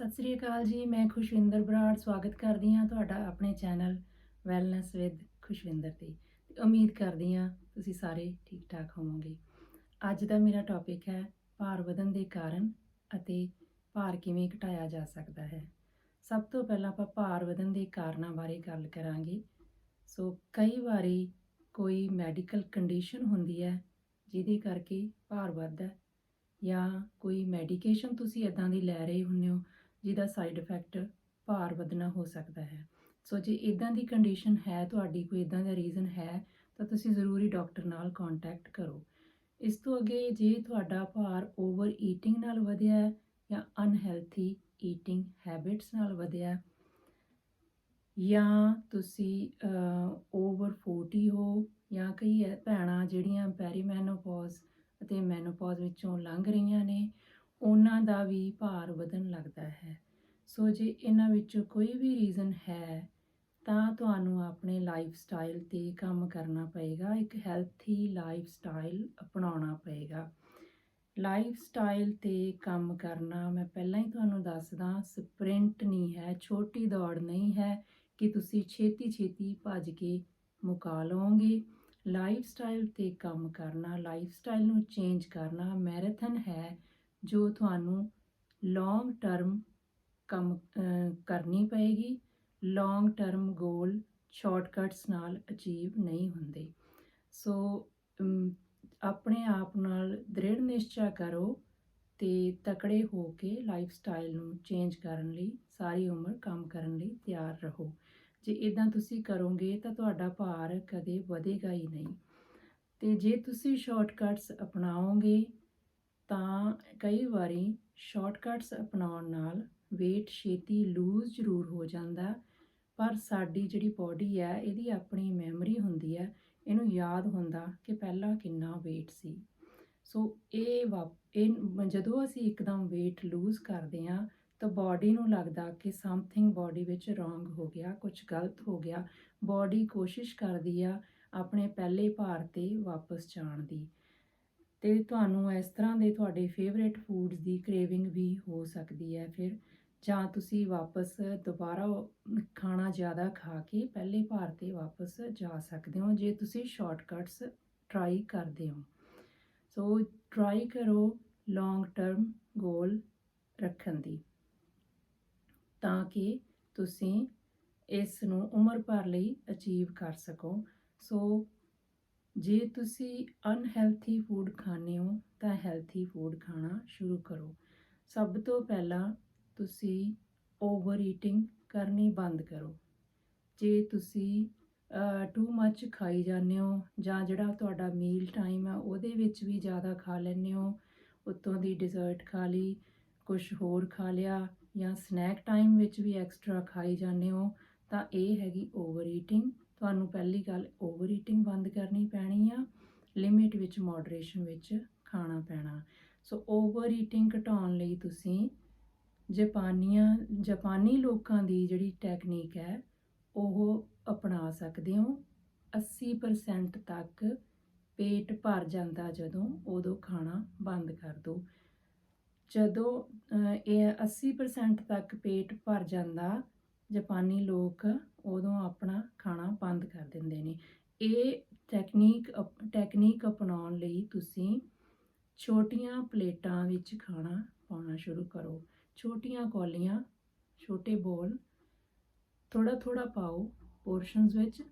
ਸਤਿ ਸ੍ਰੀ ਅਕਾਲ ਜੀ, ਮੈਂ ਖੁਸ਼ਵਿੰਦਰ ਬਰਾੜ, ਸਵਾਗਤ ਕਰਦੀ ਹਾਂ ਤੁਹਾਡਾ ਆਪਣੇ ਚੈਨਲ ਵੈਲਨੈਸ ਵਿਦ ਖੁਸ਼ਵਿੰਦਰ ਤੇ। ਤੇ ਉਮੀਦ ਕਰਦੀ ਹਾਂ ਤੁਸੀਂ ਸਾਰੇ ਠੀਕ ਠਾਕ ਹੋਵੋਗੇ। ਅੱਜ ਦਾ ਮੇਰਾ ਟੌਪਿਕ ਹੈ ਭਾਰ ਵਧਣ ਦੇ ਕਾਰਨ ਅਤੇ ਭਾਰ ਕਿਵੇਂ ਘਟਾਇਆ ਜਾ ਸਕਦਾ ਹੈ। ਸਭ ਤੋਂ ਪਹਿਲਾਂ ਆਪਾਂ ਭਾਰ ਵਧਣ ਦੇ ਕਾਰਨਾਂ ਬਾਰੇ ਗੱਲ ਕਰਾਂਗੇ। ਸੋ ਕਈ ਵਾਰੀ ਕੋਈ ਮੈਡੀਕਲ ਕੰਡੀਸ਼ਨ ਹੁੰਦੀ ਹੈ ਜਿਹਦੇ ਕਰਕੇ ਭਾਰ ਵੱਧਦਾ ਜਾਂ ਕੋਈ ਮੈਡੀਕੇਸ਼ਨ ਤੁਸੀਂ ਇਦਾਂ ਦੀ ਲੈ ਰਹੇ ਹੁੰਦੇ ਹੋ ਜਿਹਦਾ ਸਾਈਡ ਇਫੈਕਟ ਭਾਰ ਵਧਣਾ ਹੋ ਸਕਦਾ ਹੈ। ਸੋ ਜੇ ਇਦਾਂ ਦੀ ਕੰਡੀਸ਼ਨ ਹੈ, ਤੁਹਾਡੀ ਕੋਈ ਇਦਾਂ ਦਾ ਰੀਜ਼ਨ ਹੈ, ਤਾਂ ਤੁਸੀਂ ਜ਼ਰੂਰੀ ਡਾਕਟਰ ਨਾਲ ਕੰਟੈਕਟ ਕਰੋ। ਇਸ ਤੋਂ ਅੱਗੇ ਜੇ ਤੁਹਾਡਾ ਭਾਰ ਓਵਰ ਈਟਿੰਗ ਨਾਲ ਵਧਿਆ ਹੈ ਜਾਂ ਅਨਹੈਲਥੀ ਈਟਿੰਗ ਹੈਬਿਟਸ ਨਾਲ ਵਧਿਆ ਜਾਂ ਤੁਸੀਂ ਓਵਰ 40 ਹੋ, ਜਾਂ ਕਈ ਹੈ ਭੈਣਾਂ ਜਿਹੜੀਆਂ ਪੈਰੀਮੈਨੋਪੌਜ਼ ਅਤੇ ਮੈਨੋਪੌਜ਼ ਵਿੱਚੋਂ ਲੰਘ ਰਹੀਆਂ ਨੇ ਉਹਨਾਂ ਦਾ ਵੀ ਭਾਰ ਵਧਣ ਲੱਗਦਾ ਹੈ। ਸੋ ਜੇ ਇਹਨਾਂ ਵਿੱਚੋਂ ਕੋਈ ਵੀ ਰੀਜ਼ਨ ਹੈ, ਤਾਂ ਤੁਹਾਨੂੰ ਆਪਣੇ ਲਾਈਫ ਸਟਾਈਲ ਤੇ ਕੰਮ ਕਰਨਾ ਪਏਗਾ। ਇੱਕ ਹੈਲਥੀ ਲਾਈਫ ਸਟਾਈਲ ਅਪਣਾਉਣਾ ਪਏਗਾ। ਲਾਈਫ ਸਟਾਈਲ ਤੇ ਕੰਮ ਕਰਨਾ, ਮੈਂ ਪਹਿਲਾਂ ਹੀ ਤੁਹਾਨੂੰ ਦੱਸਦਾ, ਸਪ੍ਰਿੰਟ ਨਹੀਂ ਹੈ, ਛੋਟੀ ਦੌੜ ਨਹੀਂ ਹੈ ਕਿ ਤੁਸੀਂ ਛੇਤੀ ਛੇਤੀ ਭੱਜ ਕੇ ਮੁਕਾ ਲਓਗੇ ਲਾਈਫ ਸਟਾਈਲ ਤੇ ਕੰਮ ਕਰਨਾ ਲਾਈਫ ਸਟਾਈਲ ਨੂੰ ਚੇਂਜ ਕਰਨਾ ਮੈਰਾਥਨ ਹੈ। ਜੋ ਤੁਹਾਨੂੰ ਲੌਂਗ ਟਰਮ ਕੰਮ ਕਰਨੀ ਪਏਗੀ ਲੌਂਗ ਟਰਮ ਗੋਲ ਸ਼ਾਰਟਕਟਸ ਨਾਲ ਅਚੀਵ ਨਹੀਂ ਹੁੰਦੇ। ਸੋ ਆਪਣੇ ਆਪ ਨਾਲ ਦ੍ਰਿੜ ਨਿਸ਼ਚਾ ਕਰੋ ਤੇ ਤਕੜੇ ਹੋ ਕੇ ਲਾਈਫ ਸਟਾਈਲ ਨੂੰ ਚੇਂਜ ਕਰਨ ਲਈ, ਸਾਰੀ ਉਮਰ ਕੰਮ ਕਰਨ ਲਈ ਤਿਆਰ ਰਹੋ। ਜੇ ਇਦਾਂ ਤੁਸੀਂ ਕਰੋਗੇ ਤਾਂ ਤੁਹਾਡਾ ਭਾਰ ਕਦੇ ਵਧੇਗਾ ਹੀ ਨਹੀਂ। ਤੇ ਜੇ ਤੁਸੀਂ ਸ਼ਾਰਟਕਟਸ ਅਪਣਾਓਗੇ ਤਾਂ ਕਈ ਵਾਰੀ ਸ਼ਾਰਟਕਟਸ ਅਪਣਾਉਣ ਨਾਲ weight ਛੇਤੀ ਲੂਜ਼ ਜ਼ਰੂਰ ਹੋ ਜਾਂਦਾ, ਪਰ ਸਾਡੀ ਜਿਹੜੀ ਬਾਡੀ ਹੈ ਇਹਦੀ ਆਪਣੀ ਮੈਮਰੀ ਹੁੰਦੀ ਹੈ ਇਹਨੂੰ ਯਾਦ ਹੁੰਦਾ ਕਿ ਪਹਿਲਾਂ ਕਿੰਨਾ weight ਸੀ। ਸੋ ਇਹ ਵਾ- ਇਹ ਜਦੋਂ ਅਸੀਂ ਇੱਕਦਮ weight ਲੂਜ਼ ਕਰਦੇ ਹਾਂ, ਤਾਂ ਬਾਡੀ ਨੂੰ ਲੱਗਦਾ ਕਿ ਸਮਥਿੰਗ ਬਾਡੀ ਵਿੱਚ ਰੋਂਗ ਹੋ ਗਿਆ ਕੁਝ ਗਲਤ ਹੋ ਗਿਆ। ਬਾਡੀ ਕੋਸ਼ਿਸ਼ ਕਰਦੀ ਆ ਆਪਣੇ ਪਹਿਲੇ ਭਾਰ ਤੇ ਵਾਪਸ ਜਾਣ ਦੀ। ਤੇ ਤੁਹਾਨੂੰ ਇਸ ਤਰ੍ਹਾਂ ਦੇ ਤੁਹਾਡੇ ਫੇਵਰੇਟ ਫੂਡਸ ਦੀ ਕ੍ਰੇਵਿੰਗ ਵੀ ਹੋ ਸਕਦੀ ਹੈ। ਫਿਰ ਜਾਂ ਤੁਸੀਂ ਵਾਪਸ ਦੁਬਾਰਾ ਖਾਣਾ ਜ਼ਿਆਦਾ ਖਾ ਕੇ ਪਹਿਲੇ ਭਾਰ ਤੇ ਵਾਪਸ ਜਾ ਸਕਦੇ ਹੋ, ਜੇ ਤੁਸੀਂ ਸ਼ਾਰਟਕਟਸ ਟਰਾਈ ਕਰਦੇ ਹੋ। ਸੋ ਟਰਾਈ ਕਰੋ ਲੌਂਗ ਟਰਮ ਗੋਲ ਰੱਖਣ ਦੀ, ਤਾਂ ਕਿ ਤੁਸੀਂ ਇਸ ਨੂੰ ਉਮਰ ਭਰ ਲਈ ਅਚੀਵ ਕਰ ਸਕੋ। ਸੋ ਜੇ ਤੁਸੀਂ ਅਨਹੈਲਥੀ ਫੂਡ ਖਾਂਦੇ ਹੋ, ਤਾਂ ਹੈਲਥੀ ਫੂਡ ਖਾਣਾ ਸ਼ੁਰੂ ਕਰੋ। ਸਭ ਤੋਂ ਪਹਿਲਾਂ ਤੁਸੀਂ ਓਵਰ ਈਟਿੰਗ ਕਰਨੀ ਬੰਦ ਕਰੋ। ਜੇ ਤੁਸੀਂ ਟੂ ਮੱਚ ਖਾਈ ਜਾਂਦੇ ਹੋ ਜਾਂ ਜਿਹੜਾ ਤੁਹਾਡਾ ਮੀਲ ਟਾਈਮ ਹੈ ਉਹਦੇ ਵਿੱਚ ਵੀ ਜ਼ਿਆਦਾ ਖਾ ਲੈਂਦੇ ਹੋ, ਉੱਤੋਂ ਦੀ ਡਿਜ਼ਰਟ ਖਾ ਲਈ ਕੁਝ ਹੋਰ ਖਾ ਲਿਆ ਜਾਂ ਸਨੈਕ ਟਾਈਮ ਵਿੱਚ ਵੀ ਐਕਸਟਰਾ ਖਾਈ ਜਾਂਦੇ ਹੋ, ਤਾਂ ਇਹ ਹੈਗੀ ਓਵਰ ਈਟਿੰਗ ਤੁਹਾਨੂੰ ਪਹਿਲੀ ਗੱਲ ਓਵਰ ਈਟਿੰਗ ਬੰਦ ਕਰਨੀ ਪੈਣੀ ਆ ਲਿਮਿਟ ਵਿੱਚ ਮੋਡਰੇਸ਼ਨ ਵਿੱਚ ਖਾਣਾ ਪੈਣਾ। ਸੋ ਓਵਰ ਈਟਿੰਗ ਘਟਾਉਣ ਲਈ ਤੁਸੀਂ ਜਾਪਾਨੀਆਂ, ਜਾਪਾਨੀ ਲੋਕਾਂ ਦੀ ਜਿਹੜੀ ਟੈਕਨੀਕ ਹੈ, ਉਹ ਅਪਣਾ ਸਕਦੇ ਹੋ। 80% ਤੱਕ ਪੇਟ ਭਰ ਜਾਂਦਾ ਜਦੋਂ, ਉਦੋਂ ਖਾਣਾ ਬੰਦ ਕਰ ਦਿਓ ਜਦੋਂ ਇਹ 80% ਤੱਕ ਪੇਟ ਭਰ ਜਾਂਦਾ ਜਾਪਾਨੀ ਲੋਕ ਉਦੋਂ ਆਪਣਾ ਖਾਣਾ ਬੰਦ ਕਰ ਦਿੰਦੇ ਨੇ। ਇਹ ਟੈਕਨੀਕ ਅਪ- ਟੈਕਨੀਕ ਅਪਣਾਉਣ ਲਈ ਤੁਸੀਂ ਛੋਟੀਆਂ ਪਲੇਟਾਂ ਵਿੱਚ ਖਾਣਾ ਪਾਉਣਾ ਸ਼ੁਰੂ ਕਰੋ। ਛੋਟੀਆਂ ਕੌਲੀਆਂ, ਛੋਟੇ ਬੋਲ ਥੋੜਾ ਥੋੜਾ ਪਾਓ ਪੋਰਸ਼ਨਸ ਵਿੱਚ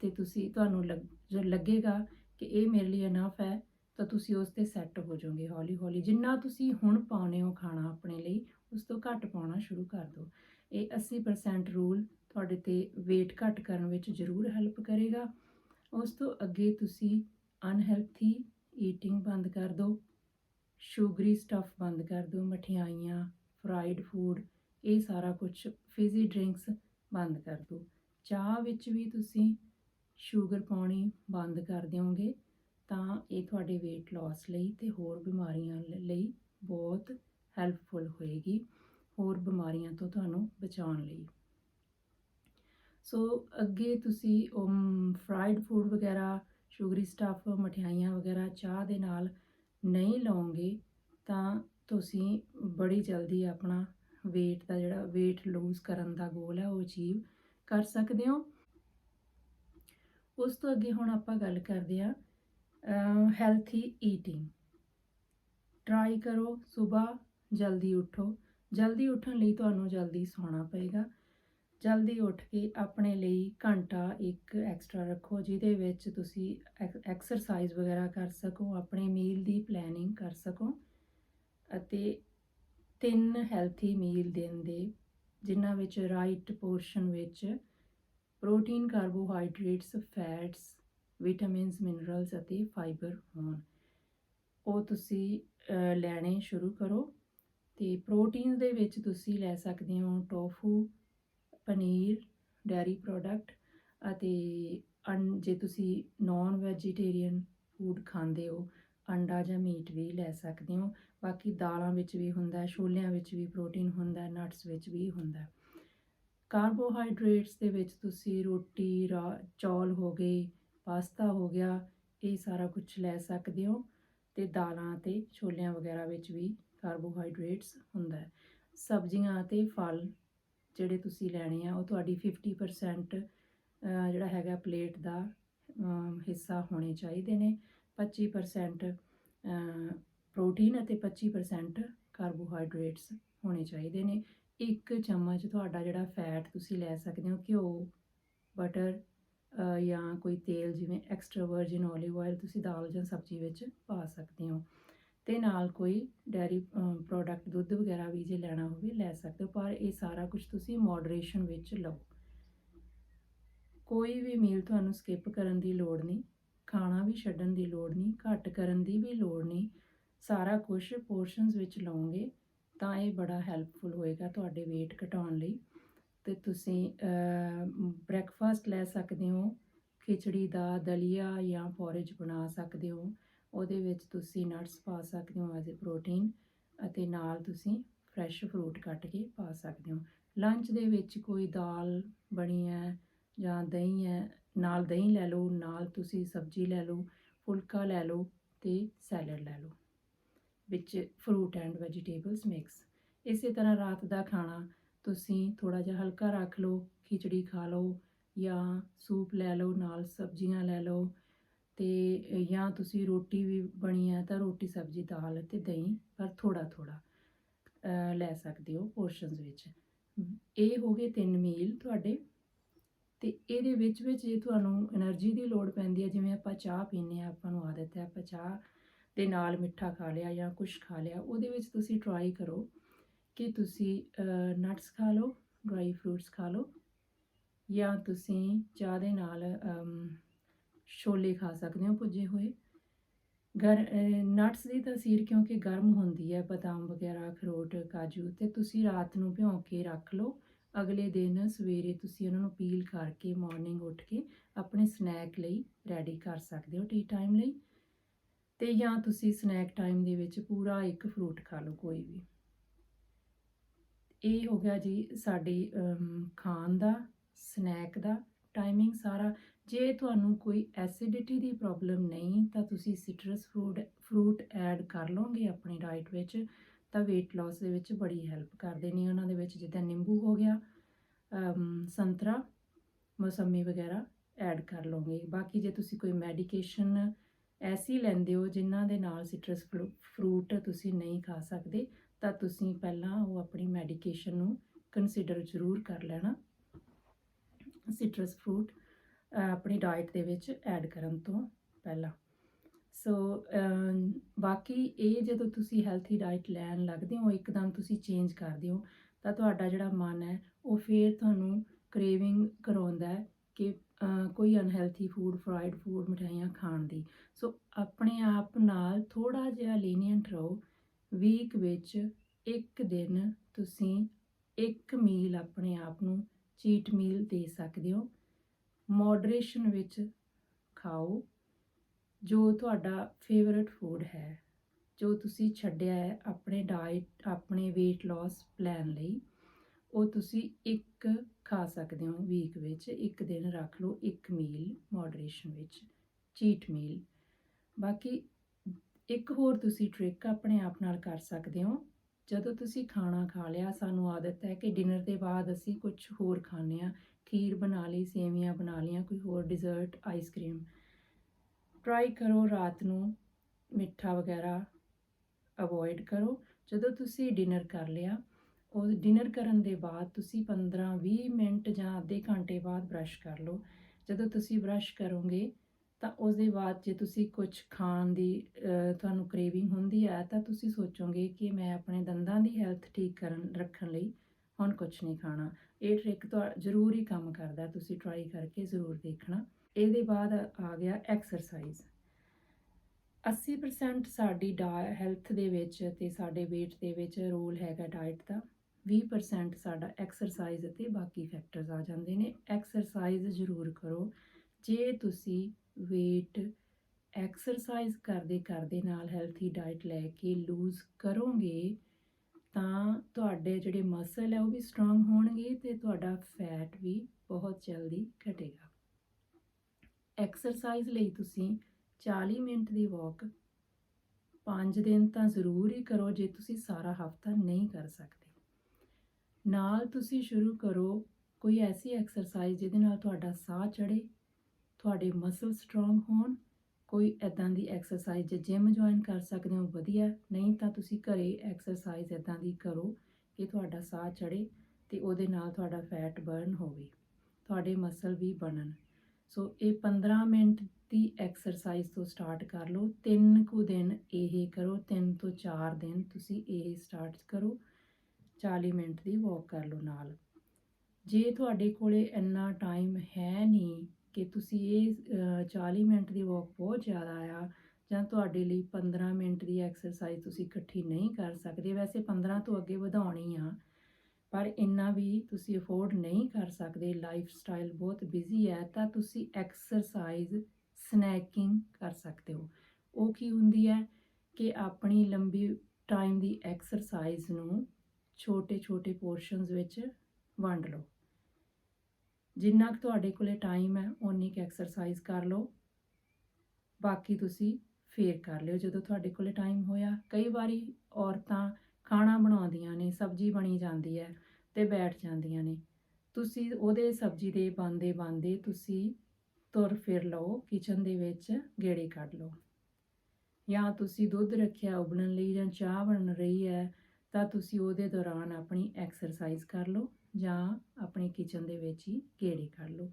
ਤੇ ਤੁਸੀਂ, ਤੁਹਾਨੂੰ ਲੱਗ ਲੱਗੇਗਾ ਕਿ ਇਹ ਮੇਰੇ ਲਈ ਇਨਫ ਹੈ, ਤਾਂ ਤੁਸੀਂ ਉਸ ਤੇ ਸੈੱਟ ਹੋ ਜਾਓਗੇ ਹੌਲੀ ਹੌਲੀ ਜਿੰਨਾ ਤੁਸੀਂ ਹੁਣ ਪਾਉਣੇ ਹੋ ਖਾਣਾ ਆਪਣੇ ਲਈ, ਉਸ ਤੋਂ ਘੱਟ ਪਾਉਣਾ ਸ਼ੁਰੂ ਕਰ ਦਿਓ। ਇਹ 80% ਰੂਲ ਤੁਹਾਡੇ ਤੇ weight ਘੱਟ ਕਰਨ ਵਿੱਚ ਜ਼ਰੂਰ ਹੈਲਪ ਕਰੇਗਾ। ਉਸ ਤੋਂ ਅੱਗੇ ਤੁਸੀਂ ਅਨਹੈਲਥੀ ਈਟਿੰਗ ਬੰਦ ਕਰ ਦਿਓ ਸ਼ੂਗਰੀ ਸਟਫ ਬੰਦ ਕਰ ਦਿਓ, ਮਠਿਆਈਆਂ ਫਰਾਈਡ ਫੂਡ ਇਹ ਸਾਰਾ ਕੁਝ ਫਿਜ਼ੀ ਡਰਿੰਕਸ ਬੰਦ ਕਰ ਦਿਓ। ਚਾਹ ਵਿੱਚ ਵੀ ਤੁਸੀਂ ਸ਼ੂਗਰ ਪਾਉਣੀ ਬੰਦ ਕਰ ਦਿਓਗੇ, ਤਾਂ ਇਹ ਤੁਹਾਡੇ weight loss ਲਈ ਤੇ ਹੋਰ ਬਿਮਾਰੀਆਂ ਲਈ ਬਹੁਤ ਹੈਲਪਫੁਲ ਹੋਏਗੀ। ਹੋਰ ਬਿਮਾਰੀਆਂ ਤੋਂ ਤੁਹਾਨੂੰ ਬਚਾਉਣ ਲਈ। ਸੋ ਅੱਗੇ ਤੁਸੀਂ ਫਰਾਈਡ ਫੂਡ ਵਗੈਰਾ ਸ਼ੂਗਰੀ ਸਟਫ ਮਠਿਆਈਆਂ ਵਗੈਰਾ, ਚਾਹ ਦੇ ਨਾਲ ਨਹੀਂ ਲਓਗੇ, ਤਾਂ ਤੁਸੀਂ ਬੜੀ ਜਲਦੀ ਆਪਣਾ weight ਦਾ ਜਿਹੜਾ weight lose ਕਰਨ ਦਾ ਗੋਲ ਹੈ, ਉਹ ਅਚੀਵ ਕਰ ਸਕਦੇ ਹੋ। ਉਸ ਤੋਂ ਅੱਗੇ ਹੁਣ ਆਪਾਂ ਗੱਲ ਕਰਦੇ ਆ ਹੈਲਥੀ ਈਟਿੰਗ ਟਰਾਈ ਕਰੋ ਸਵੇਰ ਜਲਦੀ ਉਠੋ। ਜਲਦੀ ਉੱਠਣ ਲਈ ਤੁਹਾਨੂੰ ਜਲਦੀ ਸੌਣਾ ਪਏਗਾ। ਜਲਦੀ ਉੱਠ ਕੇ ਆਪਣੇ ਲਈ ਘੰਟਾ ਇੱਕ ਐਕਸਟਰਾ ਰੱਖੋ, ਜਿਹਦੇ ਵਿੱਚ ਤੁਸੀਂ ਐਕਸਰਸਾਈਜ਼ ਵਗੈਰਾ ਕਰ ਸਕੋ, ਆਪਣੇ ਮੀਲ ਦੀ ਪਲੈਨਿੰਗ ਕਰ ਸਕੋ ਅਤੇ ਤਿੰਨ ਹੈਲਥੀ ਮੀਲ ਦਿਨ ਦੇ, ਜਿਨ੍ਹਾਂ ਵਿੱਚ ਰਾਈਟ ਪੋਰਸ਼ਨ ਵਿੱਚ protein carbohydrates fats vitamins minerals ਅਤੇ ਫਾਈਬਰ ਹੋਣ। ਉਹ ਤੁਸੀਂ ਲੈਣੇ ਸ਼ੁਰੂ ਕਰੋ। ਤੇ ਪ੍ਰੋਟੀਨ ਦੇ ਵਿੱਚ ਤੁਸੀਂ ਲੈ ਸਕਦੇ ਹੋ ਟੋਫੂ ਪਨੀਰ ਡੈਰੀ ਪ੍ਰੋਡਕਟ ਅਤੇ ਅੰ- ਜੇ ਤੁਸੀਂ ਨਾਨ ਵੈਜੀਟੇਰੀਅਨ ਫੂਡ ਖਾਂਦੇ ਹੋ, ਅੰਡਾ ਜਾਂ ਮੀਟ ਵੀ ਲੈ ਸਕਦੇ ਹੋ। ਬਾਕੀ ਦਾਲਾਂ ਵਿੱਚ ਵੀ ਹੁੰਦਾ ਛੋਲਿਆਂ ਵਿੱਚ ਵੀ ਪ੍ਰੋਟੀਨ ਹੁੰਦਾ ਨਟਸ ਵਿੱਚ ਵੀ ਹੁੰਦਾ ਕਾਰਬੋਹਾਈਡਰੇਟਸ ਦੇ ਵਿੱਚ ਤੁਸੀਂ ਰੋਟੀ, ਰਾ, ਚੌਲ ਹੋ ਗਏ, ਪਾਸਤਾ ਹੋ ਗਿਆ, ਇਹ ਸਾਰਾ ਕੁਝ ਲੈ ਸਕਦੇ ਹੋ। ਤੇ ਦਾਲਾਂ ਤੇ ਛੋਲਿਆਂ ਵਗੈਰਾ ਵਿੱਚ ਵੀ ਕਾਰਬੋਹਾਈਡਰੇਟਸ ਹੁੰਦਾ ਹੈ। ਸਬਜ਼ੀਆਂ ਅਤੇ ਫਲ ਜਿਹੜੇ ਤੁਸੀਂ ਲੈਣੇ ਆ, ਉਹ ਤੁਹਾਡੀ 50% ਜਿਹੜਾ ਹੈਗਾ ਪਲੇਟ ਦਾ ਹਿੱਸਾ ਹੋਣੇ ਚਾਹੀਦੇ ਨੇ। 25% ਪ੍ਰੋਟੀਨ ਅਤੇ 25% ਕਾਰਬੋਹਾਈਡਰੇਟਸ ਹੋਣੇ ਚਾਹੀਦੇ ਨੇ। ਇੱਕ ਚਮਚ ਤੁਹਾਡਾ ਜਿਹੜਾ ਫੈਟ ਤੁਸੀਂ ਲੈ ਸਕਦੇ ਹੋ, ਘਿਓ, ਬਟਰ ਜਾਂ ਕੋਈ ਤੇਲ ਜਿਵੇਂ ਐਕਸਟਰਾ ਵਰਜਨ 올ਿਵ ਆਇਲ ਤੁਸੀਂ ਦਾਲ ਜਾਂ ਸਬਜ਼ੀ ਵਿੱਚ ਪਾ ਸਕਦੇ ਹੋ। ਤੇ ਨਾਲ ਕੋਈ ਡੈਰੀ ਪ੍ਰੋਡਕਟ ਦੁੱਧ ਵਗੈਰਾ ਵੀ ਜੇ ਲੈਣਾ ਹੋਵੇ, ਲੈ ਸਕਦੇ ਹੋ, ਪਰ ਇਹ ਸਾਰਾ ਕੁਝ ਤੁਸੀਂ ਮੋਡਰੇਸ਼ਨ ਵਿੱਚ ਲਓ। ਕੋਈ ਵੀ ਮੀਲ ਤੁਹਾਨੂੰ ਸਕਿਪ ਕਰਨ ਦੀ ਲੋੜ ਨਹੀਂ, ਖਾਣਾ ਵੀ ਛੱਡਣ ਦੀ ਲੋੜ ਨਹੀਂ, ਘੱਟ ਕਰਨ ਦੀ ਵੀ ਲੋੜ ਨਹੀਂ, ਸਾਰਾ ਕੁਝ ਪੋਰਸ਼ਨਸ ਵਿੱਚ ਲਓਗੇ, ਤਾਂ ਇਹ ਬੜਾ ਹੈਲਪਫੁਲ ਹੋਏਗਾ ਤੁਹਾਡੇ weight ਘਟਾਉਣ ਲਈ। ਤੇ ਤੁਸੀਂ ਬ੍ਰੈਕਫਾਸਟ ਲੈ ਸਕਦੇ ਹੋ, ਖਿਚੜੀ ਦਾ ਦਲੀਆ ਜਾਂ ਪੋਰੇਜ ਬਣਾ ਸਕਦੇ ਹੋ ਉਹਦੇ ਵਿੱਚ ਤੁਸੀਂ ਨਟਸ ਪਾ ਸਕਦੇ ਹੋ ਐਜ਼ ਅ ਪ੍ਰੋਟੀਨ ਅਤੇ ਨਾਲ ਤੁਸੀਂ ਫਰੈਸ਼ ਫਰੂਟ ਕੱਟ ਕੇ ਪਾ ਸਕਦੇ ਹੋ। ਲੰਚ ਦੇ ਵਿੱਚ ਕੋਈ ਦਾਲ ਬਣੀ ਹੈ ਜਾਂ ਦਹੀਂ ਹੈ, ਨਾਲ ਦਹੀਂ ਲੈ ਲਓ, ਨਾਲ ਤੁਸੀਂ ਸਬਜ਼ੀ ਲੈ ਲਓ, ਫੁਲਕਾ ਲੈ ਲਓ ਤੇ ਸੈਲਡ ਲੈ ਲਓ, ਵਿੱਚ ਫਰੂਟ ਐਂਡ ਵੈਜੀਟੇਬਲਸ ਮਿਕਸ ਇਸੇ ਤਰ੍ਹਾਂ ਰਾਤ ਦਾ ਖਾਣਾ ਤੁਸੀਂ ਥੋੜਾ ਜਿਹਾ ਹਲਕਾ ਰੱਖ ਲਓ, ਖਿਚੜੀ ਖਾ ਲਓ ਜਾਂ ਸੂਪ ਲੈ ਲਓ, ਨਾਲ ਸਬਜ਼ੀਆਂ ਲੈ ਲਓ ਤੇ ਜਾਂ ਤੁਸੀਂ ਰੋਟੀ ਵੀ ਬਣੀ ਹੈ ਤਾਂ ਰੋਟੀ, ਸਬਜ਼ੀ, ਦਾਲ ਤੇ ਦਹੀਂ, ਪਰ ਥੋੜਾ ਥੋੜਾ ਲੈ ਸਕਦੇ ਹੋ ਪੋਰਸ਼ਨਸ ਵਿੱਚ। ਇਹ ਹੋ ਗਏ ਤਿੰਨ ਮੀਲ ਤੁਹਾਡੇ। ਤੇ ਇਹਦੇ ਵਿੱਚ ਵਿੱਚ ਜੇ ਤੁਹਾਨੂੰ એનર્ਜੀ ਦੀ ਲੋੜ ਪੈਂਦੀ ਹੈ, ਜਿਵੇਂ ਆਪਾਂ ਚਾਹ ਪੀਨੇ ਆ ਆਪਾਂ ਨੂੰ ਆਦਤ ਹੈ, ਆਪਾਂ ਚਾਹ ਦੇ ਨਾਲ ਮਿੱਠਾ ਖਾ ਲਿਆ ਜਾਂ ਕੁਝ ਖਾ ਲਿਆ, ਉਹਦੇ ਵਿੱਚ ਤੁਸੀਂ ਟਰਾਈ ਕਰੋ ਕਿ ਤੁਸੀਂ ਨਟਸ ਖਾ ਲਓ ਡਰਾਈ ਫਰੂਟਸ ਖਾ ਲਓ, ਜਾਂ ਤੁਸੀਂ ਚਾਹ ਦੇ ਨਾਲ ਛੋਲੇ ਖਾ ਸਕਦੇ ਹੋ ਭੁੱਜੇ ਹੋਏ। ਗਰ ਨਟਸ ਦੀ ਤਸੀਰ ਕਿਉਂਕਿ ਗਰਮ ਹੁੰਦੀ ਹੈ, ਬਦਾਮ ਵਗੈਰਾ, ਅਖਰੋਟ, ਕਾਜੂ ਤੇ ਤੁਸੀਂ ਰਾਤ ਨੂੰ ਭਿਉਂ ਕੇ ਰੱਖ ਲਓ। ਅਗਲੇ ਦਿਨ ਸਵੇਰੇ ਤੁਸੀਂ ਉਹਨਾਂ ਨੂੰ ਪੀਲ ਕਰਕੇ ਮਾਰਨਿੰਗ ਉੱਠ ਕੇ ਆਪਣੇ ਸਨੈਕ ਲਈ ਰੈਡੀ ਕਰ ਸਕਦੇ ਹੋ ਟੀ ਟਾਈਮ ਲਈ। ਤੇ ਜਾਂ ਤੁਸੀਂ ਸਨੈਕ ਟਾਈਮ ਦੇ ਵਿੱਚ ਪੂਰਾ ਇੱਕ ਫਰੂਟ ਖਾ ਲਓ ਕੋਈ ਵੀ। ਇਹ ਹੋ ਗਿਆ ਜੀ ਸਾਡੇ ਖਾਣ ਦਾ ਸਨੈਕ ਦਾ ਟਾਈਮਿੰਗ ਸਾਰਾ। ਜੇ ਤੁਹਾਨੂੰ ਕੋਈ ਐਸਿਡਿਟੀ ਦੀ ਪ੍ਰੋਬਲਮ ਨਹੀਂ, ਤਾਂ ਤੁਸੀਂ ਸਿਟਰਸ ਫਰੂਟ ਫਰੂਟ ਐਡ ਕਰ ਲਓਗੇ ਆਪਣੀ ਡਾਈਟ ਵਿੱਚ, ਤਾਂ weight loss ਦੇ ਵਿੱਚ ਬੜੀ ਹੈਲਪ ਕਰਦੇ ਨੇ ਉਹਨਾਂ ਦੇ ਵਿੱਚ, ਜਿੱਦਾਂ ਨਿੰਬੂ ਹੋ ਗਿਆ ਸੰਤਰਾ, ਮੌਸਮੀ ਵਗੈਰਾ ਐਡ ਕਰ ਲਓਗੇ। ਬਾਕੀ ਜੇ ਤੁਸੀਂ ਕੋਈ ਮੈਡੀਕੇਸ਼ਨ ਐਸੀ ਲੈਂਦੇ ਹੋ ਜਿਨ੍ਹਾਂ ਦੇ ਨਾਲ ਸਿਟਰਸ ਫਰੂਟ ਤੁਸੀਂ ਨਹੀਂ ਖਾ ਸਕਦੇ, ਤਾਂ ਤੁਸੀਂ ਪਹਿਲਾਂ ਉਹ ਆਪਣੀ ਮੈਡੀਕੇਸ਼ਨ ਨੂੰ ਕੰਸੀਡਰ ਜ਼ਰੂਰ ਕਰ ਲੈਣਾ। ਸਿਟਰਸ ਫਰੂਟ ਆਪਣੀ ਡਾਈਟ ਦੇ ਵਿੱਚ ਐਡ ਕਰਨ ਤੋਂ ਪਹਿਲਾਂ। ਸੋ ਬਾਕੀ ਇਹ ਜਦੋਂ ਤੁਸੀਂ ਹੈਲਥੀ ਡਾਈਟ ਲੈਣ ਲੱਗਦੇ ਹੋ, ਇੱਕਦਮ ਤੁਸੀਂ ਚੇਂਜ ਕਰਦੇ ਹੋ, ਤਾਂ ਤੁਹਾਡਾ ਜਿਹੜਾ ਮਨ ਹੈ, ਉਹ ਫੇਰ ਤੁਹਾਨੂੰ ਕ੍ਰੇਵਿੰਗ ਕਰਾਉਂਦਾ ਹੈ ਕਿ ਕੋਈ ਅਨਹੈਲਥੀ ਫੂਡ ਫਰਾਈਡ ਫੂਡ ਮਠਿਆਈਆਂ ਖਾਣ ਦੀ। ਸੋ ਆਪਣੇ ਆਪ ਨਾਲ ਥੋੜਾ ਜਿਹਾ ਲੀਨੀਅੰਟ ਰਹੋ। ਵੀਕ ਵਿੱਚ ਇੱਕ ਦਿਨ ਤੁਸੀਂ ਇੱਕ ਮੀਲ ਆਪਣੇ ਆਪ ਨੂੰ ਚੀਟ ਮੀਲ ਦੇ ਸਕਦੇ ਹੋ। ਮੋਡਰੇਸ਼ਨ ਵਿੱਚ ਖਾਓ, ਜੋ ਤੁਹਾਡਾ ਫੇਵਰਿਟ ਫੂਡ ਹੈ, ਜੋ ਤੁਸੀਂ ਛੱਡਿਆ ਹੈ ਆਪਣੇ ਡਾਈਟ ਆਪਣੇ weight loss ਪਲਾਨ ਲਈ, ਉਹ ਤੁਸੀਂ ਇੱਕ ਖਾ ਸਕਦੇ ਹੋ ਵੀਕ ਵਿੱਚ, ਇੱਕ ਦਿਨ ਰੱਖ ਲਓ ਇੱਕ ਮੀਲ ਮੋਡਰੇਸ਼ਨ ਵਿੱਚ ਚੀਟ ਮੀਲ ਬਾਕੀ ਇੱਕ ਹੋਰ ਤੁਸੀਂ ਟ੍ਰਿਕ ਆਪਣੇ ਆਪ ਨਾਲ ਕਰ ਸਕਦੇ ਹੋ ਜਦੋਂ ਤੁਸੀਂ ਖਾਣਾ ਖਾ ਲਿਆ, ਸਾਨੂੰ ਆਦਤ ਹੈ ਕਿ ਡਿਨਰ ਦੇ ਬਾਅਦ ਅਸੀਂ ਕੁਝ ਹੋਰ ਖਾਂਦੇ ਆ ਖੀਰ ਬਣਾ ਲਈ, ਸੇਵੀਆਂ ਬਣਾ ਲਈਆਂ, ਕੋਈ ਹੋਰ ਡਿਜ਼ਰਟ ਆਈਸਕ੍ਰੀਮ ਟਰਾਈ ਕਰੋ ਰਾਤ ਨੂੰ ਮਿੱਠਾ ਵਗੈਰਾ ਅਵੋਇਡ ਕਰੋ। ਜਦੋਂ ਤੁਸੀਂ ਡਿਨਰ ਕਰ ਲਿਆ, ਉਹ ਡਿਨਰ ਕਰਨ ਦੇ ਬਾਅਦ ਤੁਸੀਂ 15-20 ਮਿੰਟ ਜਾਂ ਅੱਧੇ ਘੰਟੇ ਬਾਅਦ ਬ੍ਰਸ਼ ਕਰ ਲਓ। ਜਦੋਂ ਤੁਸੀਂ ਬ੍ਰਸ਼ ਕਰੋਗੇ ਤਾਂ ਉਸ ਦੇ ਬਾਅਦ ਜੇ ਤੁਸੀਂ ਕੁਝ ਖਾਣ ਦੀ ਤੁਹਾਨੂੰ ਕ੍ਰੇਵਿੰਗ ਹੁੰਦੀ ਹੈ, ਤਾਂ ਤੁਸੀਂ ਸੋਚੋਗੇ ਕਿ ਮੈਂ ਆਪਣੇ ਦੰਦਾਂ ਦੀ ਹੈਲਥ ਠੀਕ ਕਰਨ, ਰੱਖਣ ਲਈ ਹੁਣ ਕੁਝ ਨਹੀਂ ਖਾਣਾ। ਇਹ ਟ੍ਰਿਕ ਤਾਂ ਜ਼ਰੂਰ ਹੀ ਕੰਮ ਕਰਦਾ, ਤੁਸੀਂ ਟਰਾਈ ਕਰਕੇ ਜ਼ਰੂਰ ਦੇਖਣਾ। ਇਹਦੇ ਬਾਅਦ ਆ ਗਿਆ ਐਕਸਰਸਾਈਜ਼ 80% ਸਾਡੀ ਹੈਲਥ ਦੇ ਵਿੱਚ ਤੇ ਸਾਡੇ weight ਦੇ ਵਿੱਚ ਰੋਲ ਹੈਗਾ ਡਾਈਟ ਦਾ। 20% ਸਾਡਾ ਐਕਸਰਸਾਈਜ਼ ਅਤੇ ਬਾਕੀ ਫੈਕਟਰਸ ਆ ਜਾਂਦੇ ਨੇ। ਐਕਸਰਸਾਈਜ਼ ਜ਼ਰੂਰ ਕਰੋ। ਜੇ ਤੁਸੀਂ weight ਐਕਸਰਸਾਈਜ਼ ਕਰਦੇ ਕਰਦੇ ਨਾਲ ਹੈਲਥੀ ਡਾਈਟ ਲੈ ਕੇ ਲੂਜ਼ ਕਰੋਗੇ, ਤਾਂ ਤੁਹਾਡੇ ਜਿਹੜੇ ਮਸਲ ਹੈ ਉਹ ਵੀ ਸਟਰੋਂਗ ਹੋਣਗੇ ਤੇ ਤੁਹਾਡਾ ਫੈਟ ਵੀ ਬਹੁਤ ਜਲਦੀ ਘਟੇਗਾ। ਐਕਸਰਸਾਈਜ਼ ਲਈ ਤੁਸੀਂ 40 ਮਿੰਟ ਦੀ ਵਾਕ 5 ਦਿਨ ਤਾਂ ਜ਼ਰੂਰ ਹੀ ਕਰੋ ਜੇ ਤੁਸੀਂ ਸਾਰਾ ਹਫਤਾ ਨਹੀਂ ਕਰ ਸਕਦੇ। ਨਾਲ ਤੁਸੀਂ ਸ਼ੁਰੂ ਕਰੋ ਕੋਈ ਐਸੀ ਐਕਸਰਸਾਈਜ਼ ਜਿਹਦੇ ਨਾਲ ਤੁਹਾਡਾ ਸਾਹ ਚੜੇ ਤੁਹਾਡੇ ਮਸਲ ਸਟਰੋਂਗ ਹੋਣ, ਕੋਈ ਐਦਾਂ ਦੀ ਐਕਸਰਸਾਈਜ਼ ਜੇ ਜਿਮ ਜੁਆਇਨ ਕਰ ਸਕਦੇ ਹੋ, ਵਧੀਆ। ਨਹੀਂ ਤਾਂ ਤੁਸੀਂ ਘਰੇ ਐਕਸਰਸਾਈਜ਼ ਐਦਾਂ ਦੀ ਕਰੋ ਕਿ ਤੁਹਾਡਾ ਸਾਹ ਚੜੇ ਤੇ ਉਹਦੇ ਨਾਲ ਤੁਹਾਡਾ ਫੈਟ ਬਰਨ ਹੋਵੇ, ਤੁਹਾਡੇ ਮਸਲ ਵੀ ਬਣਨ। ਸੋ ਇਹ 15 ਮਿੰਟ ਦੀ ਐਕਸਰਸਾਈਜ਼ ਤੋਂ ਸਟਾਰਟ ਕਰ ਲਓ। ਤਿੰਨ ਕੁ ਦਿਨ ਇਹ ਕਰੋ, ਤਿੰਨ ਤੋਂ ਚਾਰ ਦਿਨ ਤੁਸੀਂ ਇਹ ਸਟਾਰਟ ਕਰੋ। 40 ਮਿੰਟ ਦੀ ਵਾਕ ਕਰ ਲਓ ਨਾਲ। ਜੇ ਤੁਹਾਡੇ ਕੋਲੇ ਇੰਨਾ ਟਾਈਮ ਹੈ ਨਹੀਂ ਕਿ ਤੁਸੀਂ ਇਹ ਅ, 40 ਮਿੰਟ ਦੀ ਵਾਕ ਬਹੁਤ ਜ਼ਿਆਦਾ ਆ ਜਾਂ ਤੁਹਾਡੇ ਲਈ 15 ਮਿੰਟ ਦੀ ਐਕਸਰਸਾਈਜ਼ ਤੁਸੀਂ ਇਕੱਠੀ ਨਹੀਂ ਕਰ ਸਕਦੇ। ਵੈਸੇ 15 ਤੋਂ ਅੱਗੇ ਵਧਾਉਣੀ ਆ ਪਰ ਇੰਨਾ ਵੀ ਤੁਸੀਂ ਅਫੋਰਡ ਨਹੀਂ ਕਰ ਸਕਦੇ। ਲਾਈਫ ਸਟਾਈਲ ਬਹੁਤ ਬਿਜ਼ੀ ਹੈ ਤਾਂ ਤੁਸੀਂ ਐਕਸਰਸਾਈਜ਼ ਸਨੈਕਿੰਗ ਕਰ ਸਕਦੇ ਹੋ। ਉਹ ਕੀ ਹੁੰਦੀ ਹੈ ਕਿ ਆਪਣੀ ਲੰਬੀ ਟਾਈਮ ਦੀ ਐਕਸਰਸਾਈਜ਼ ਨੂੰ ਛੋਟੇ-ਛੋਟੇ ਪੋਰਸ਼ਨਸ ਵਿੱਚ ਵੰਡ ਲਓ। ਜਿੰਨਾ ਕੁ ਤੁਹਾਡੇ ਕੋਲੇ ਟਾਈਮ ਹੈ, ਓਨੀ ਕੁ ਐਕਸਰਸਾਈਜ਼ ਕਰ ਲਓ। ਬਾਕੀ ਤੁਸੀਂ ਫੇਰ ਕਰ ਲਿਓ, ਜਦੋਂ ਤੁਹਾਡੇ ਕੋਲੇ ਟਾਈਮ ਹੋਇਆ। ਕਈ ਵਾਰੀ ਔਰਤਾਂ ਖਾਣਾ ਬਣਾਉਂਦੀਆਂ ਨੇ, ਸਬਜ਼ੀ ਬਣੀ ਜਾਂਦੀ ਹੈ ਤੇ ਬੈਠ ਜਾਂਦੀਆਂ ਨੇ। ਤੁਸੀਂ ਉਹਦੇ ਸਬਜ਼ੀ ਦੇ ਬੰਦੇ ਬੰਦੇ ਤੁਸੀਂ ਤੁਰ ਫਿਰ ਲਓ ਕਿਚਨ ਦੇ ਵਿੱਚ ਗੇੜੇ ਕੱਢ ਲਓ। ਜਾਂ ਤੁਸੀਂ ਦੁੱਧ ਰੱਖਿਆ ਉਬਲਣ ਲਈ ਜਾਂ ਚਾਹ ਬਣ ਰਹੀ ਹੈ, ਤਾਂ ਤੁਸੀਂ ਉਹਦੇ ਦੌਰਾਨ ਆਪਣੀ ਐਕਸਰਸਾਈਜ਼ ਕਰ ਲਓ। ਜਾਂ ਆਪਣੇ ਕਿਚਨ ਦੇ ਵਿੱਚ ਹੀ ਗੇੜੇ ਕਰ ਲਓ।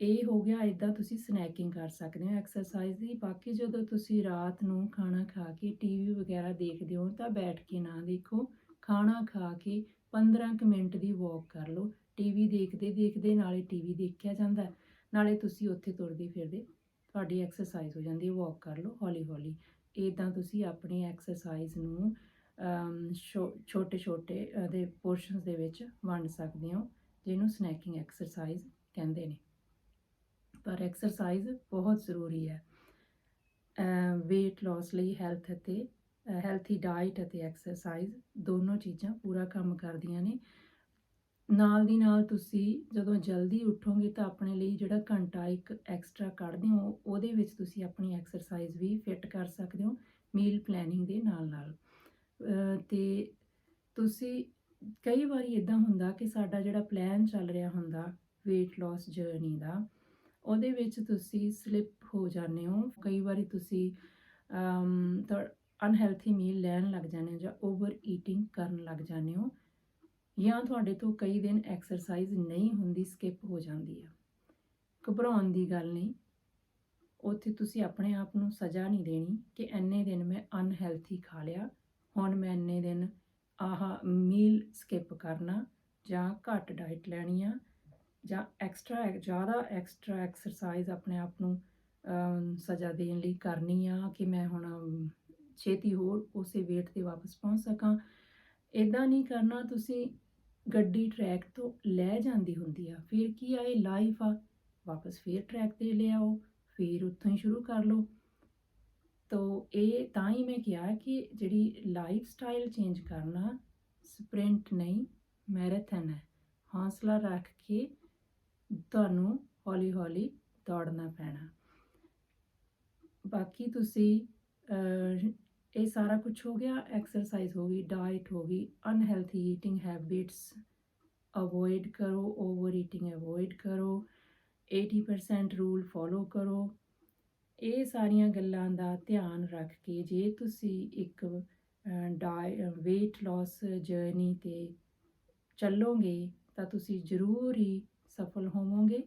ਇਹ ਹੋ ਗਿਆ ਇਦਾਂ ਤੁਸੀਂ ਸਨੈਕਿੰਗ ਕਰ ਸਕਦੇ ਹੋ। ਐਕਸਰਸਾਈਜ਼ ਦੀ ਬਾਕੀ ਜਦੋਂ ਤੁਸੀਂ ਰਾਤ ਨੂੰ ਖਾਣਾ ਖਾ ਕੇ ਟੀਵੀ ਵਗੈਰਾ ਦੇਖਦੇ ਹੋ, ਤਾਂ ਬੈਠ ਕੇ ਨਾ ਦੇਖੋ। ਖਾਣਾ ਖਾ ਕੇ 15 ਕੁ ਮਿੰਟ ਦੀ ਵਾਕ ਕਰ ਲਓ। ਟੀਵੀ ਦੇਖਦੇ ਦੇਖਦੇ ਨਾਲੇ ਟੀਵੀ ਦੇਖਿਆ ਜਾਂਦਾ ਨਾਲੇ ਤੁਸੀਂ ਉੱਥੇ ਤੁਰਦੇ ਫਿਰਦੇ ਤੁਹਾਡੀ ਐਕਸਰਸਾਈਜ਼ ਹੋ ਜਾਂਦੀ ਹੈ ਵਾਕ ਕਰ ਲਓ ਹੌਲੀ ਹੌਲੀ ਇਦਾਂ ਤੁਸੀਂ ਆਪਣੀ ਐਕਸਰਸਾਈਜ਼ ਨੂੰ ਛੋਟੇ ਛੋਟੇ ਦੇ ਪੋਰਸ਼ਨਸ ਦੇ ਵਿੱਚ ਵੰਡ ਸਕਦੇ ਹੋ, ਜਿਹਨੂੰ ਸਨੈਕਿੰਗ ਐਕਸਰਸਾਈਜ਼ ਕਹਿੰਦੇ ਨੇ। ਪਰ ਐਕਸਰਸਾਈਜ਼ ਬਹੁਤ ਜ਼ਰੂਰੀ ਹੈ। weight loss ਲਈ ਹੈਲਥ ਅਤੇ ਹੈਲਥੀ ਡਾਈਟ ਅਤੇ ਐਕਸਰਸਾਈਜ਼ ਦੋਨੋਂ ਚੀਜ਼ਾਂ ਪੂਰਾ ਕੰਮ ਕਰਦੀਆਂ ਨੇ। ਨਾਲ ਦੀ ਨਾਲ ਤੁਸੀਂ ਜਦੋਂ ਜਲਦੀ ਉੱਠੋਗੇ ਤਾਂ ਆਪਣੇ ਲਈ ਜਿਹੜਾ ਘੰਟਾ ਇੱਕ ਐਕਸਟਰਾ ਕੱਢਦੇ ਹੋ, ਉਹਦੇ ਵਿੱਚ ਤੁਸੀਂ ਆਪਣੀ ਐਕਸਰਸਾਈਜ਼ ਵੀ ਫਿੱਟ ਕਰ ਸਕਦੇ ਹੋ ਮੀਲ ਪਲੈਨਿੰਗ ਦੇ ਨਾਲ ਨਾਲ ਤੇ ਤੁਸੀਂ ਕਈ ਵਾਰੀ ਇਦਾਂ ਹੁੰਦਾ ਕਿ ਸਾਡਾ ਜਿਹੜਾ ਪਲਾਨ ਚੱਲ ਰਿਹਾ ਹੁੰਦਾ weight loss ਜਰਨੀ ਦਾ, ਉਹਦੇ ਵਿੱਚ ਤੁਸੀਂ ਸਲਿਪ ਹੋ ਜਾਂਦੇ ਹੋ। ਕਈ ਵਾਰੀ ਤੁਸੀਂ ਅਨਹੈਲਥੀ ਮੀਲ ਲੈਣ ਲੱਗ ਜਾਂਦੇ ਹੋ ਜਾਂ ਓਵਰ ਈਟਿੰਗ ਕਰਨ ਲੱਗ ਜਾਂਦੇ ਹੋ ਜਾਂ ਤੁਹਾਡੇ ਤੋਂ ਕਈ ਦਿਨ ਐਕਸਰਸਾਈਜ਼ ਨਹੀਂ ਹੁੰਦੀ ਸਕਿਪ ਹੋ ਜਾਂਦੀ ਆ। ਘਬਰਾਉਣ ਦੀ ਗੱਲ ਨਹੀਂ। ਉੱਥੇ ਤੁਸੀਂ ਆਪਣੇ ਆਪ ਨੂੰ ਸਜ਼ਾ ਨਹੀਂ ਦੇਣੀ ਕਿ ਇੰਨੇ ਦਿਨ ਮੈਂ ਅਨਹੈਲਥੀ ਖਾ ਲਿਆ। ਹੁਣ ਮੈਂ ਇੰਨੇ ਦਿਨ ਆਹ ਮੀਲ ਸਕਿਪ ਕਰਨਾ ਜਾਂ ਘੱਟ ਡਾਈਟ ਲੈਣੀ ਆ ਜਾਂ ਐਕਸਟਰਾ, ਜ਼ਿਆਦਾ ਐਕਸਟਰਾ ਐਕਸਰਸਾਈਜ਼ ਆਪਣੇ ਆਪ ਨੂੰ ਸਜ਼ਾ ਦੇਣ ਲਈ ਕਰਨੀ ਆ ਕਿ ਮੈਂ ਹੁਣ ਛੇਤੀ ਹੋਰ ਉਸੇ weight ਤੇ ਵਾਪਸ ਪਹੁੰਚ ਸਕਾਂ। ਇਦਾਂ ਨਹੀਂ ਕਰਨਾ, ਤੁਸੀਂ ਗੱਡੀ ਟਰੈਕ ਤੋਂ ਲੈ ਜਾਂਦੀ ਹੁੰਦੀ ਆ, ਫਿਰ ਕੀ ਆ, ਇਹ ਲਾਈਫ ਆ। ਵਾਪਸ ਫੇਰ ਟਰੈਕ ਤੇ ਲਿਆਓ, ਫਿਰ ਉੱਥੋਂ ਹੀ ਸ਼ੁਰੂ ਕਰ ਲਓ। ਤੋ ਇਹ ਤਾਂ ਹੀ ਮੈਂ ਕਿਹਾ ਕਿ ਜਿਹੜੀ ਲਾਈਫ ਸਟਾਈਲ ਚੇਂਜ ਕਰਨਾ ਸਪ੍ਰਿੰਟ ਨਹੀਂ ਮੈਰਾਥਨ ਹੈ। ਹੌਸਲਾ ਰੱਖ ਕੇ ਤੁਹਾਨੂੰ ਹੌਲੀ ਹੌਲੀ ਦੌੜਨਾ ਪੈਣਾ। ਬਾਕੀ ਤੁਸੀਂ ਇਹ ਸਾਰਾ ਕੁਝ ਹੋ ਗਿਆ ਐਕਸਰਸਾਈਜ਼ ਹੋ ਗਈ ਡਾਈਟ ਹੋ ਗਈ ਅਨਹੈਲਥੀ ਈਟਿੰਗ ਹੈਬਿਟਸ ਅਵੋਇਡ ਕਰੋ ਓਵਰ ਈਟਿੰਗ ਅਵੋਇਡ ਕਰੋ 80% ਰੂਲ ਫੋਲੋ ਕਰੋ। ਇਹ ਸਾਰੀਆਂ ਗੱਲਾਂ ਦਾ ਧਿਆਨ ਰੱਖ ਕੇ ਜੇ ਤੁਸੀਂ ਇੱਕ ਡਾਈ weight loss ਜਰਨੀ ਤੇ ਚੱਲੋਗੇ ਤਾਂ ਤੁਸੀਂ ਜ਼ਰੂਰ ਹੀ ਸਫਲ ਹੋਵੋਗੇ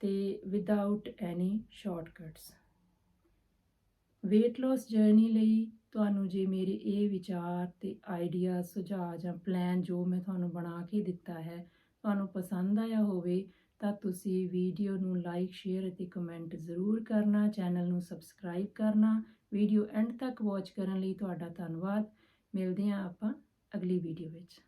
ਤੇ without any shortcuts weight loss journey ਲਈ ਤੁਹਾਨੂੰ ਜੇ ਮੇਰੇ ਇਹ ਵਿਚਾਰ ਤੇ ਆਈਡੀਆ ਸੁਝਾਅ ਜਾਂ ਪਲਾਨ ਜੋ ਮੈਂ ਤੁਹਾਨੂੰ ਬਣਾ ਕੇ ਦਿੱਤਾ ਹੈ, ਤੁਹਾਨੂੰ ਪਸੰਦ ਆਇਆ ਹੋਵੇ ਤਾਂ ਤੁਸੀਂ ਵੀਡੀਓ ਨੂੰ ਲਾਈਕ ਸ਼ੇਅਰ ਅਤੇ ਕਮੈਂਟ ਜ਼ਰੂਰ ਕਰਨਾ ਚੈਨਲ ਨੂੰ ਸਬਸਕ੍ਰਾਈਬ ਕਰਨਾ। ਵੀਡੀਓ ਐਂਡ ਤੱਕ ਵਾਚ ਕਰਨ ਲਈ ਤੁਹਾਡਾ ਧੰਨਵਾਦ। ਮਿਲਦੇ ਹਾਂ ਆਪਾਂ ਅਗਲੀ ਵੀਡੀਓ ਵਿੱਚ।